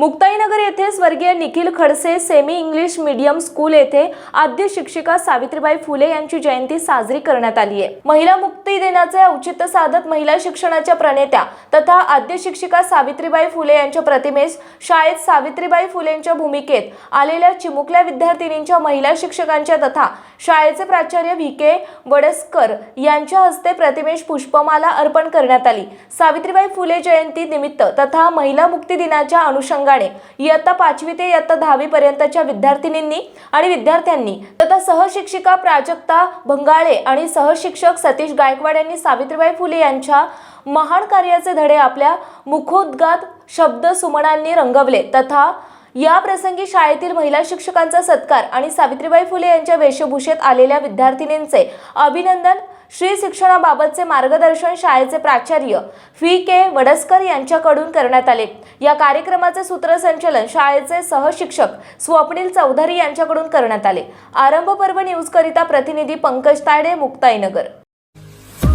मुक्ताईनगर येथे स्वर्गीय Nikhil Khadse semi English medium school येथे आद्य शिक्षिका सावित्रीबाई फुले यांची जयंती साजरी करण्यात आली आहे. महिला मुक्ती दिनाचे औचित्य साधत महिला शिक्षणाच्या प्रणेत्या तथा आद्य शिक्षिका सावित्रीबाई फुले यांच्या प्रतिमेस शाळेत सावित्रीबाई फुलेंच्या भूमिकेत आलेल्या चिमुकल्या विद्यार्थिनींच्या महिला शिक्षकांच्या तथा शाळेचे प्राचार्य व्ही के वडसकर यांच्या हस्ते प्रतिमेश पुष्पमाला अर्पण करण्यात आली. सावित्रीबाई फुले जयंती निमित्त तथा महिला मुक्ती दिनाच्या अनुषंगाने इयत्ता पाचवी ते इयत्ता दहावी पर्यंतच्या विद्यार्थिनींनी आणि विद्यार्थ्यांनी तथा सहशिक्षिका प्राजक्ता भंगाळे आणि सहशिक्षक सतीश गायकवाड यांनी सावित्रीबाई फुले यांच्या महान कार्याचे धडे आपल्या मुखोद्गात शब्द सुमनांनी रंगवले तथा या प्रसंगी शाळेतील महिला शिक्षकांचा सत्कार आणि सावित्रीबाई फुले यांच्या वेशभूषेत आलेल्या विद्यार्थिनींचे अभिनंदन. श्री शिक्षणाबाबतचे मार्गदर्शन शाळेचे प्राचार्य व्ही के वडसकर यांच्याकडून करण्यात आले. या कार्यक्रमाचे सूत्रसंचलन शाळेचे सहशिक्षक स्वप्नील चौधरी यांच्याकडून करण्यात आले. आरंभ पर्व न्यूजकरिता प्रतिनिधी पंकज तायडे मुक्ताईनगर.